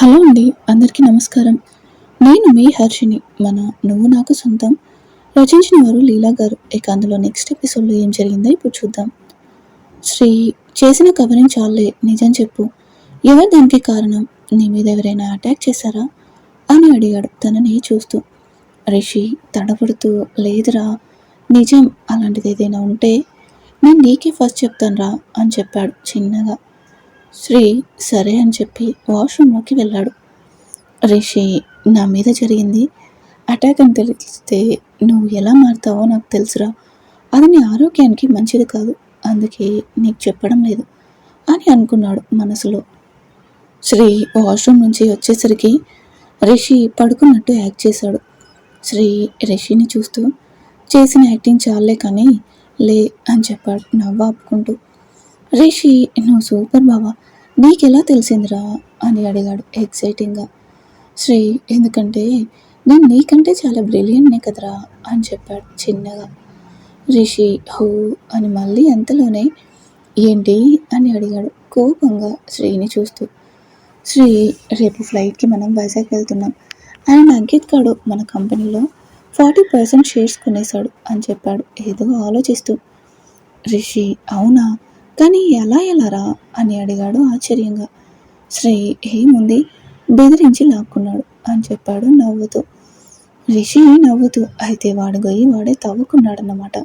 Hello అండి అందరికీ నమస్కారం. నేను మీ హర్షిని మన నువ్వు నాకు సొంతం. రచించిన వారు లీలా గారు. ఇక అందులో నెక్స్ట్ ఎపిసోడ్లో ఏం జరిగిందో ఇప్పుడు చూద్దాం. శ్రీ చేసిన కవరింగ్ చాలే నిజం చెప్పు. ఎవరు దానికి కారణం? నీ మీద ఎవరైనా అటాక్ చేశారా? అని అడిగాడు. తనని చూస్తూ రిషి తడబడుతూ లేదురా నిజం అలాంటిది ఏదైనా ఉంటే నేను నీకే ఫస్ట్ చెప్తాను అని చెప్పాడు చిన్నగా. శ్రీ సరే అని చెప్పి వాష్రూమ్లోకి వెళ్ళాడు. రిషి నా మీద జరిగింది. అటాక్ అని తెలిస్తే నువ్వు ఎలా మారుతావో నాకు తెలుసురా. అది నీ ఆరోగ్యానికి మంచిది కాదు. అందుకే నీకు చెప్పడం లేదు అని అనుకున్నాడు మనసులో. శ్రీ వాష్రూమ్ నుంచి వచ్చేసరికి రిషి పడుకున్నట్టు యాక్ట్ చేశాడు. శ్రీ రిషిని చూస్తూ చేసిన యాక్టింగ్ చాలే కానీ లే అని చెప్పాడు నవ్వు ఆపుకుంటూ. రిషి నువ్వు సూపర్ బావా. నీకెలా తెలిసిందిరా? అని అడిగాడు ఎక్సైటింగ్గా. శ్రీ ఎందుకంటే నేను నీకంటే చాలా బ్రిలియంట్నే కదరా? అని చెప్పాడు చిన్నగా. రిషి హో అని మళ్ళీ అంతలోనే ఏంటి? అని అడిగాడు కోపంగా శ్రీని చూస్తూ. శ్రీ రేపు ఫ్లైట్కి మనం వైజాగ్ వెళ్తున్నాం. అండ్ అంకిత్ గాడు మన కంపెనీలో ఫార్టీ పర్సెంట్ షేర్స్ కొనేశాడు అని చెప్పాడు ఏదో ఆలోచిస్తూ. రిషి అవునా? కానీ ఎలా ఎలారా? అని అడిగాడు ఆశ్చర్యంగా. శ్రీ ఏముంది బెదిరించి లాక్కున్నాడు అని చెప్పాడు నవ్వుతూ. రిషి నవ్వుతూ అయితే వాడు గొయ్యి వాడే తవ్వుకున్నాడన్నమాట.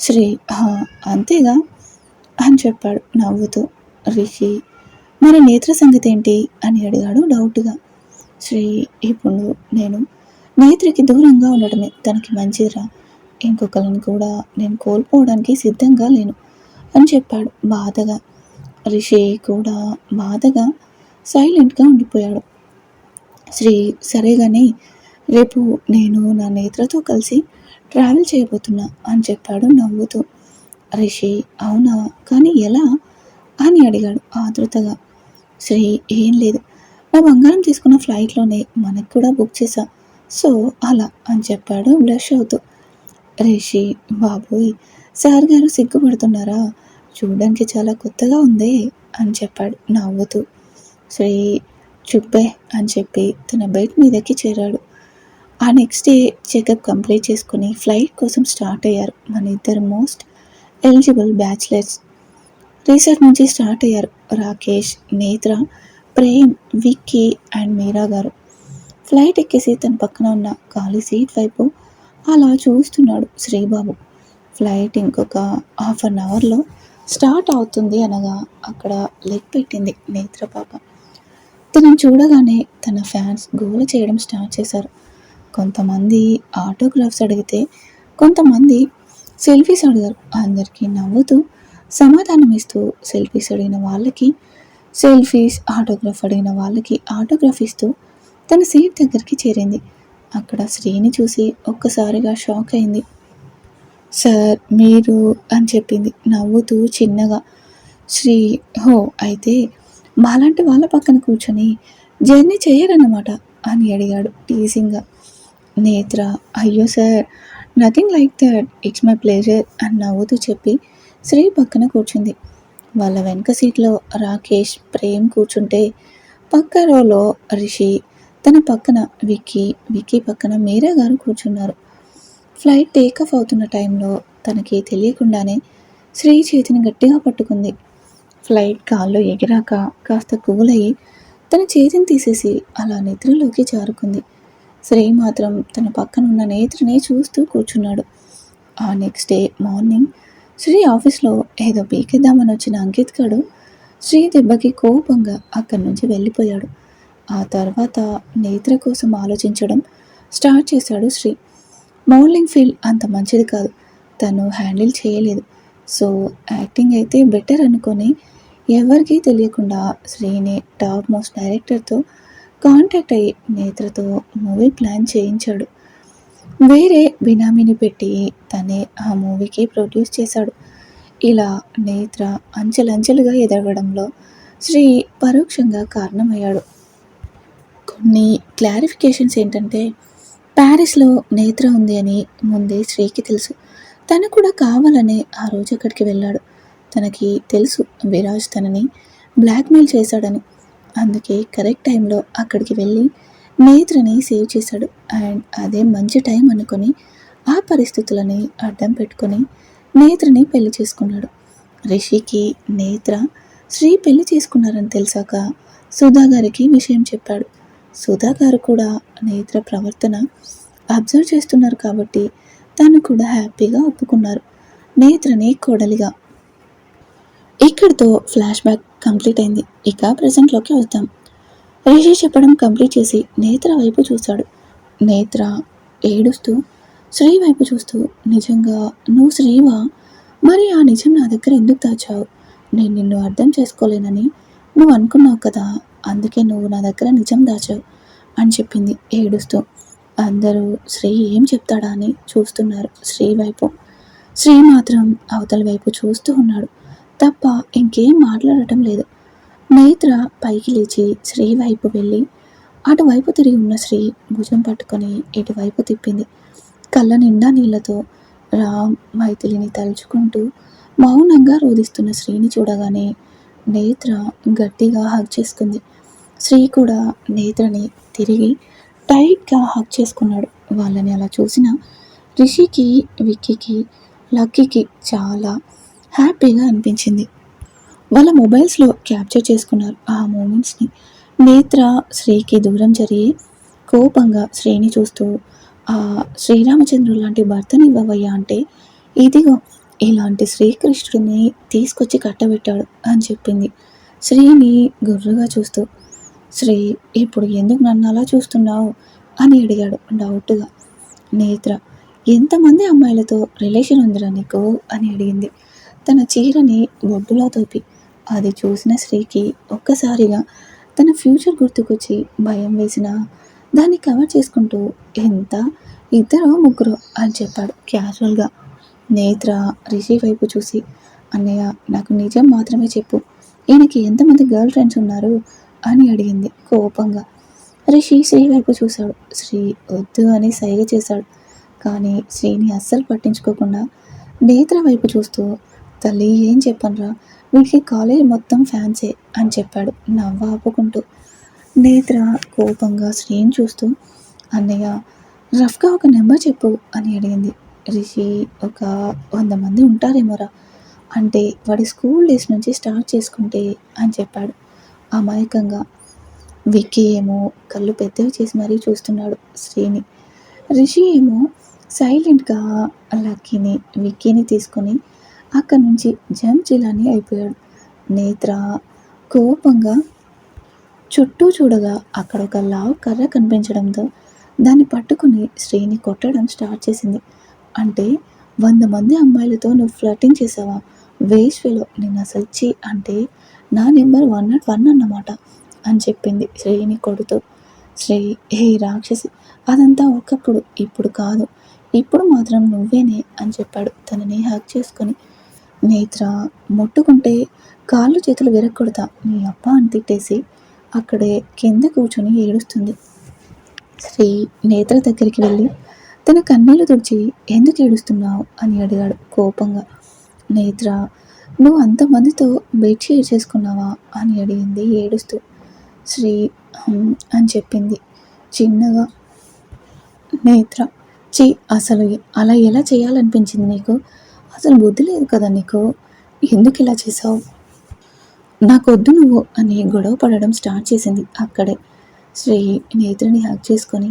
శ్రీ అంతేగా? అని చెప్పాడు నవ్వుతూ. రిషి మరి నేత్ర సంగతి ఏంటి అని అడిగాడు డౌట్గా. శ్రీ ఇప్పుడు నేను నేత్రికి దూరంగా ఉండటమే తనకి మంచిదిరా. ఇంకొకరిని కూడా నేను కోల్పోవడానికి సిద్ధంగా లేను. అని చెప్పాడు. బాధగా. రిషి కూడా బాధగా సైలెంట్గా ఉండిపోయాడు. శ్రీ సరేగాని రేపు నేను నా నేత్రతో కలిసి ట్రావెల్ చేయబోతున్నా అని చెప్పాడు నవ్వుతూ. రిషి అవునా? కానీ ఎలా? అని అడిగాడు ఆతృతగా. శ్రీ ఏం లేదు. నా బంగారం తీసుకున్న ఫ్లైట్లోనే మనకు కూడా బుక్ చేశా సో అలా అని చెప్పాడు బ్లష్ అవుతూ. రిషి బాబోయ్! సార్ గారు సిగ్గుపడుతున్నారా? చూడడానికి చాలా కొత్తగా ఉంది అని చెప్పాడు. నవ్వుతూ. శ్రీ చుప్పే అని చెప్పి తన బైక్ మీదకి చేరాడు. ఆ నెక్స్ట్ డే చెకప్ కంప్లీట్ చేసుకుని ఫ్లైట్ కోసం స్టార్ట్ అయ్యారు మన ఇద్దరు మోస్ట్ ఎలిజిబుల్ బ్యాచిలర్స్. రీసెర్చ్ నుంచి స్టార్ట్ అయ్యారు రాకేష్ నేత్ర ప్రేమ్ విక్కీ అండ్ మీరా గారు. ఫ్లైట్ ఎక్కేసి తన పక్కన ఉన్న ఖాళీ సీట్ వైపు అలా చూస్తున్నాడు శ్రీబాబు. ఫ్లైట్ ఇంకొక హాఫ్ అన్ అవర్లో స్టార్ట్ అవుతుంది అనగా అక్కడ లెగ్ పెట్టింది నేత్ర పాప. తనని చూడగానే తన ఫ్యాన్స్ గోల చేయడం స్టార్ట్ చేశారు. కొంతమంది ఆటోగ్రాఫ్స్ అడిగితే కొంతమంది సెల్ఫీస్ అడిగారు. అందరికీ నవ్వుతూ సమాధానం ఇస్తూ సెల్ఫీస్ అడిగిన వాళ్ళకి సెల్ఫీస్ ఆటోగ్రాఫ్ అడిగిన వాళ్ళకి ఆటోగ్రాఫ్ ఇస్తూ తన సీట్ దగ్గరికి చేరింది. అక్కడ శ్రీని చూసి ఒక్కసారిగా షాక్ అయింది. సార్ మీరు అని చెప్పింది. నవ్వుతూ చిన్నగా. శ్రీ హో అయితే మాలాంటి వాళ్ళ పక్కన కూర్చొని జర్నీ చేయరన్నమాట అని అడిగాడు టీసింగ్గా నేత్ర అయ్యో sir nothing like that it's my pleasure అని నవ్వుతూ చెప్పి శ్రీ పక్కన కూర్చుంది. వాళ్ళ వెనక సీట్లో రాకేష్ ప్రేమ్ కూర్చుంటే పక్క రోలో రిషి తన పక్కన విక్కీ విక్కీ పక్కన మీరా గారు కూర్చున్నారు. ఫ్లైట్ టేకాఫ్ అవుతున్న టైంలో తనకి తెలియకుండానే శ్రీ చేతిని గట్టిగా పట్టుకుంది. ఫ్లైట్ కాల్లో ఎగిరాక కాస్త కూలయ్యి తన చేతిని తీసేసి అలా నిద్రలోకి జారుకుంది. శ్రీ మాత్రం తన పక్కనున్న నేత్రనే చూస్తూ కూర్చున్నాడు. ఆ నెక్స్ట్ డే మార్నింగ్ శ్రీ ఆఫీస్లో ఏదో పీకిద్దామని వచ్చిన అంకిత్ గడు శ్రీ దెబ్బకి కోపంగా అక్కడి నుంచి వెళ్ళిపోయాడు. ఆ తర్వాత నేత్ర కోసం ఆలోచించడం స్టార్ట్ చేశాడు శ్రీ. మౌలింగ్ ఫీల్డ్ అంత మంచిది కాదు. తను హ్యాండిల్ చేయలేదు. సో యాక్టింగ్ అయితే బెటర్ అనుకొని ఎవరికీ తెలియకుండా శ్రీని టాప్ మోస్ట్ డైరెక్టర్తో కాంటాక్ట్ అయ్యి నేత్రతో మూవీ ప్లాన్ చేయించాడు. వేరే బినామీని పెట్టి తనే ఆ మూవీకి ప్రొడ్యూస్ చేశాడు. ఇలా నేత్ర అంచెలంచెలుగా ఎదగడంలో శ్రీ పరోక్షంగా కారణమయ్యాడు. కొన్ని క్లారిఫికేషన్స్ ఏంటంటే ప్యారిస్లో నేత్ర ఉంది అని ముందే శ్రీకి తెలుసు. తను కూడా కావాలనే ఆ రోజు అక్కడికి వెళ్ళాడు. తనకి తెలుసు విరాజ్ తనని బ్లాక్మెయిల్ చేశాడని. అందుకే కరెక్ట్ టైంలో అక్కడికి వెళ్ళి నేత్రని సేవ్ చేశాడు. అండ్ అదే మంచి టైం అనుకొని ఆ పరిస్థితులని అడ్డం పెట్టుకొని నేత్రని పెళ్ళి చేసుకున్నాడు. రిషికి నేత్ర శ్రీ పెళ్ళి చేసుకున్నారని తెలిసాక సుధా గారికి విషయం చెప్పాడు. సుధా గారు కూడా నేత్ర ప్రవర్తన అబ్జర్వ్ చేస్తున్నారు కాబట్టి తను కూడా హ్యాపీగా ఒప్పుకున్నారు. నేత్రని కోడలిగా. ఇక్కడితో ఫ్లాష్ బ్యాక్ కంప్లీట్ అయింది. ఇక ప్రజెంట్లోకి వద్దాం. రిషి చెప్పడం కంప్లీట్ చేసి నేత్ర వైపు చూశాడు. నేత్ర ఏడుస్తూ శ్రీ వైపు చూస్తూ నిజంగా నువ్వు శ్రీవా? మరి ఆ నిజం నా దగ్గర ఎందుకు దాచావు? నేను నిన్ను అర్థం చేసుకోలేనని నువ్వు అనుకున్నావు కదా? అందుకే నువ్వు నా దగ్గర నిజం దాచావు అని చెప్పింది ఏడుస్తూ. అందరూ శ్రీ ఏం చెప్తాడా? అని చూస్తున్నారు శ్రీ వైపు. శ్రీ మాత్రం అవతల వైపు చూస్తూ ఉన్నాడు. తప్ప ఇంకేం మాట్లాడటం లేదు. నేత్ర పైకి లేచి శ్రీ వైపు వెళ్ళి అటువైపు తిరిగి ఉన్న శ్రీ భుజం పట్టుకొని ఇటువైపు తిప్పింది. కళ్ళ నిండా నీళ్ళతో రామ్ మైథిలిని తలుచుకుంటూ మౌనంగా రోధిస్తున్న శ్రీని చూడగానే నేత్ర గట్టిగా హక్ చేసుకుంది. శ్రీ కూడా నేత్రని తిరిగి టైట్గా హక్ చేసుకున్నాడు. వాళ్ళని అలా చూసిన రిషికి విక్కీకి లక్కీకి చాలా హ్యాపీగా అనిపించింది. వాళ్ళ మొబైల్స్లో క్యాప్చర్ చేసుకున్నారు. ఆ మూమెంట్స్ని నేత్ర శ్రీకి దూరం జరిగి కోపంగా శ్రీని చూస్తూ ఆ శ్రీరామచంద్రుడు లాంటి భర్తని ఇవ్వవయ్యా అంటే ఇదిగో ఇలాంటి శ్రీకృష్ణుడిని తీసుకొచ్చి కట్టబెట్టాడు అని చెప్పింది. శ్రీని గుర్రుగా చూస్తూ శ్రీ ఇప్పుడు ఎందుకు నన్ను అలా చూస్తున్నావు? అని అడిగాడు డౌట్గా. నేత్ర ఎంతమంది అమ్మాయిలతో రిలేషన్ ఉందిరా నీకు? అని అడిగింది. తన చీరని బొడ్డులో తోపి అది చూసిన శ్రీకి ఒక్కసారిగా తన ఫ్యూచర్ గుర్తుకొచ్చి భయం వేసిన దాన్ని కవర్ చేసుకుంటూ ఎంత? ఇద్దరో ముగ్గురు అని చెప్పాడు క్యాజువల్గా. నేత్ర రిషి వైపు చూసి అన్నయ్య నాకు నిజం మాత్రమే చెప్పు. ఈయనకి ఎంతమంది గర్ల్ ఫ్రెండ్స్ ఉన్నారు? అని అడిగింది కోపంగా. రిషి శ్రీ వైపు చూశాడు. శ్రీ వద్దు అని సైగ చేశాడు. కానీ శ్రీని అస్సలు పట్టించుకోకుండా నేత్ర వైపు చూస్తూ తల్లి ఏం చెప్పనరా? వీడికి కాలేజ్ మొత్తం ఫ్యాన్సే అని చెప్పాడు నవ్వ ఆపుకుంటూ. నేత్ర కోపంగా శ్రీని చూస్తూ అన్నయ్య రఫ్గా ఒక నెంబర్ చెప్పు అని అడిగింది. రిషి ఒక వంద మంది ఉంటారేమోరా? అంటే వాడి స్కూల్ డేస్ నుంచి స్టార్ట్ చేసుకుంటే అని చెప్పాడు. అమాయకంగా. విక్కీ ఏమో కళ్ళు పెద్దవి చేసి మరీ చూస్తున్నాడు శ్రీని. రిషి ఏమో సైలెంట్గా లక్కీని విక్కీని తీసుకొని అక్కడి నుంచి జం చిలాని అయిపోయాడు. నేత్ర కోపంగా చుట్టూ చూడగా అక్కడ ఒక లావు కర్ర కనిపించడంతో దాన్ని పట్టుకుని శ్రీని కొట్టడం స్టార్ట్ చేసింది. అంటే వంద మంది అమ్మాయిలతో నువ్వు ఫ్లటింగ్ చేసావా? వేస్వేలో నేను అసలు చీ అంటే నా నెంబర్ వన్ నాట్ వన్ అన్నమాట అని చెప్పింది శ్రీని కొడుతూ. శ్రీ హే రాక్షసి అదంతా ఒకప్పుడు ఇప్పుడు కాదు. ఇప్పుడు మాత్రం నువ్వేనే అని చెప్పాడు. తనని హక్ చేసుకొని నేత్ర ముట్టుకుంటే కాళ్ళు చేతులు విరగొడతా నీ అప్ప అని తిట్టేసి అక్కడే కింద కూర్చొని ఏడుస్తుంది. శ్రీ నేత్ర దగ్గరికి వెళ్ళి తన కన్నీళ్ళు తుడిచి ఎందుకు ఏడుస్తున్నావు? అని అడిగాడు కోపంగా. నేత్ర నువ్వు అంతమందితో బెడ్ షేర్ చేసుకున్నావా? అని అడిగింది ఏడుస్తూ. శ్రీ అని చెప్పింది. చిన్నగా నేత్ర చి అసలు అలా ఎలా చేయాలనిపించింది నీకు? అసలు బుద్ధి లేదు కదా నీకు? ఎందుకు ఇలా చేసావు నాకొద్దు నువ్వు అని గొడవ పడడం స్టార్ట్ చేసింది అక్కడే. శ్రీ నేత్రని హ్యాక్ చేసుకొని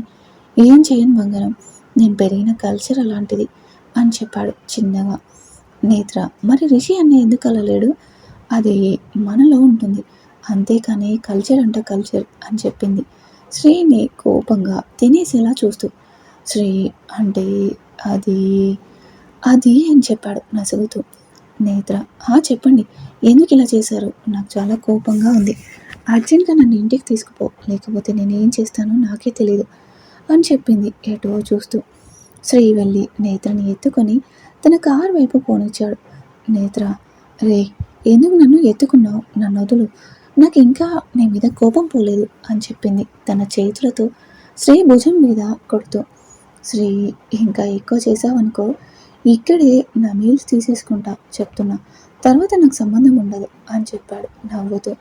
ఏం చేయను బంగారం నేను పెరిగిన కల్చర్ అలాంటిది అని చెప్పాడు చిన్నగా. నేత్ర మరి రిషి అన్న ఎందుకు అలలేడు అది మనలో ఉంటుంది. అంతేకాని కల్చర్ అంట కల్చర్ అని చెప్పింది. శ్రీని కోపంగా తినేసేలా చూస్తూ శ్రీ అంటే అది అది అని చెప్పాడు నసుగుతూ. నేత్ర ఆ చెప్పండి ఎందుకు ఇలా చేశారు? నాకు చాలా కోపంగా ఉంది. అర్జెంట్గా నన్ను ఇంటికి తీసుకుపో లేకపోతే నేను ఏం చేస్తానో నాకే తెలియదు అని చెప్పింది ఎటో చూస్తూ. శ్రీ వెళ్ళి నేత్రని ఎత్తుకొని తన కారు వైపు పోనిచ్చాడు. నేత్ర రే ఎందుకు నన్ను ఎత్తుకున్నావు? నన్ను వదులు. నాకు ఇంకా నీ మీద కోపం పోలేదు అని చెప్పింది తన చేతులతో శ్రీ భుజం మీద కొడుతూ. శ్రీ ఇంకా ఎక్కువ చేసావనుకో ఇక్కడే నా మీల్స్ తీసేసుకుంటా చెప్తున్నా. తర్వాత నాకు సంబంధం ఉండదు అని చెప్పాడు నవ్వుతూ.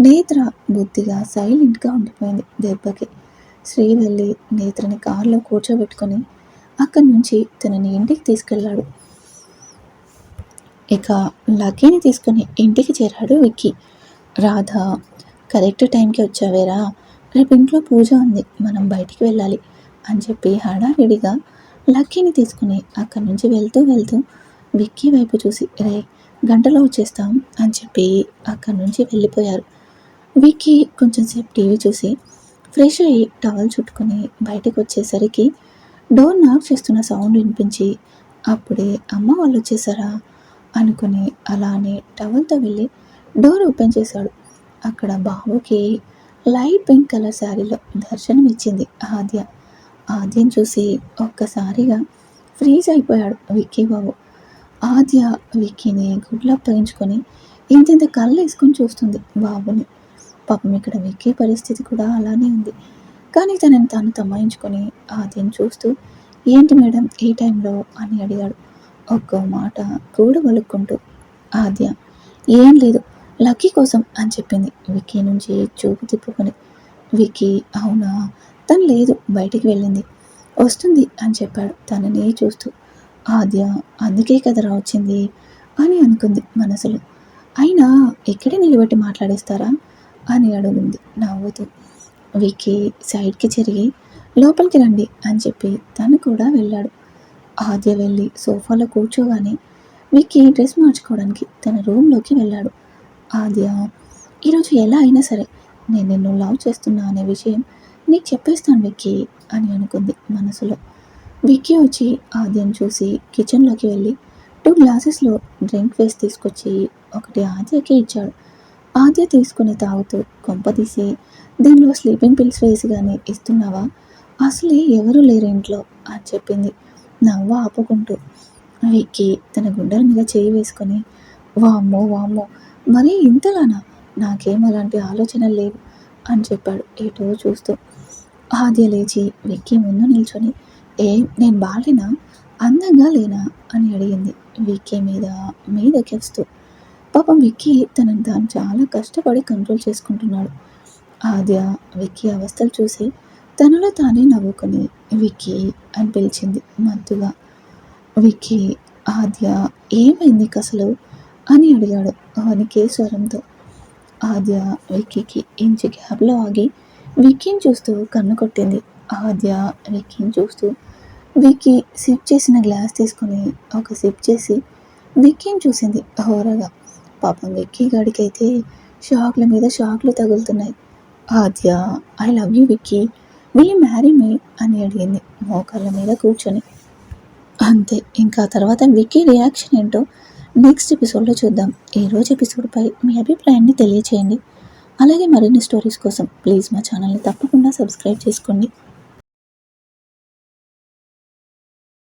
నేత్ర బుద్ధిగా సైలెంట్గా ఉండిపోయింది దెబ్బకి. శ్రీ వెళ్ళి నేత్రని కారులో కూర్చోబెట్టుకొని అక్కడి నుంచి తనని ఇంటికి తీసుకెళ్ళాడు. ఇక లక్కీని తీసుకుని ఇంటికి చేరాడు విక్కీ. రాధ కరెక్ట్ టైంకి వచ్చావేరా? రేపు ఇంట్లో పూజ ఉంది మనం బయటికి వెళ్ళాలి అని చెప్పి హడావిడిగా లక్కీని తీసుకుని అక్కడి నుంచి వెళ్తూ వెళ్తూ విక్కీ వైపు చూసి రే గంటలో వచ్చేస్తాం అని చెప్పి అక్కడి నుంచి వెళ్ళిపోయారు. విక్కీ కొంచెం సేపు టీవీ చూసి ఫ్రెష్ అయ్యి టవల్ చుట్టుకొని బయటకు వచ్చేసరికి డోర్ నాక్ చేస్తున్న సౌండ్ వినిపించి అప్పుడే అమ్మ వాళ్ళు వచ్చేసారా అనుకుని అలానే టవల్తో వెళ్ళి డోర్ ఓపెన్ చేశాడు. అక్కడ బాబుకి లైట్ పింక్ కలర్ శారీలో దర్శనం ఇచ్చింది ఆద్య. ఆద్యం చూసి ఒక్కసారిగా ఫ్రీజ్ అయిపోయాడు విక్కీ బాబు. ఆద్య విక్కీని గుడ్లా అప్పగించుకొని ఇంతింత కళ్ళు వేసుకొని చూస్తుంది బాబుని. పాపం ఇక్కడ విక్కీ పరిస్థితి కూడా అలానే ఉంది. కానీ తనని తాను తమాయించుకొని ఆద్యని చూస్తూ ఏంటి మేడం ఈ టైంలో? అని అడిగాడు. ఒక్క మాట కూడగలుక్కుంటూ ఆద్య ఏం లేదు. లక్కీ కోసం అని చెప్పింది విక్కీ నుంచి చూపు తిప్పుకొని. విక్కీ అవునా? తను లేదు. బయటికి వెళ్ళింది. వస్తుంది అని చెప్పాడు తననే చూస్తూ. ఆద్య అందుకే కదరా వచ్చింది? అని అనుకుంది మనసులో. అయినా ఇక్కడే నిలబెట్టి మాట్లాడేస్తారా? అని అడుగుంది నవ్వుతూ. వికి సైడ్కి చెరిగి లోపలికి రండి అని చెప్పి తను కూడా వెళ్ళాడు. ఆద్య వెళ్ళి సోఫాలో కూర్చోగానే వికి డ్రెస్ మార్చుకోవడానికి తన రూమ్లోకి వెళ్ళాడు. ఆద్య ఈరోజు ఎలా అయినా సరే నేను నిన్ను లవ్ చేస్తున్నా అనే విషయం నీకు చెప్పేస్తాను విక్కీ అని అనుకుంది మనసులో. విక్కీ వచ్చి ఆద్యను చూసి కిచెన్లోకి వెళ్ళి టూ గ్లాసెస్లో డ్రింక్ వేసి తీసుకొచ్చి ఒకటి ఆద్యకి ఇచ్చాడు. ఆద్య తీసుకుని తాగుతూ కొంప తీసి దీనిలో స్లీపింగ్ పిల్స్ వేసి కానీ ఇస్తున్నావా? అసలే ఎవరు లేరు ఇంట్లో అని చెప్పింది. నవ్వ ఆపుకుంటూ విక్కీ తన గుండెల మీద చేయి వేసుకొని వామ్మో వామ్మో మరీ ఇంతలానా? నాకేం అలాంటి ఆలోచన లేవు అని చెప్పాడు ఏటో చూస్తూ. ఆద్య లేచి విక్కీ ముందు నిల్చొని ఏ నేను బాలేనా? అందంగా లేనా? అని అడిగింది విక్కీ మీద మీదకి వస్తూ పాపం విక్కీ తనని తాను చాలా కష్టపడి కంట్రోల్ చేసుకుంటున్నాడు. ఆద్య విక్కీ అవస్థలు చూసి తనలో తానే నవ్వుకొని విక్కీ అని పిలిచింది మత్తుగా విక్కీ ఆద్య ఏమైంది అసలు అని అడిగాడు వణికే స్వరంతో. ఆద్య విక్కీకి ఇంచు గ్యాప్లో ఆగి విక్కీని చూస్తూ కన్ను కొట్టింది. ఆద్య విక్కీని చూస్తూ విక్కీ సిప్ చేసిన గ్లాస్ తీసుకొని ఒక సిప్ చేసి విక్కీని చూసింది. హోరగా. పాపం విక్కీ గడికైతే షాక్ల మీద షాక్లు తగులుతున్నాయి. Aadya I love you Vicky will marry me అని అడిగింది మోకాళ్ళ మీద కూర్చొని. అంతే ఇంకా తర్వాత విక్కీ రియాక్షన్ ఏంటో నెక్స్ట్ ఎపిసోడ్లో చూద్దాం. ఈరోజు ఎపిసోడ్పై మీ అభిప్రాయాన్ని తెలియచేయండి. అలాగే మరిన్ని స్టోరీస్ కోసం ప్లీజ్ మా ఛానల్ని తప్పకుండా సబ్స్క్రైబ్ చేసుకోండి.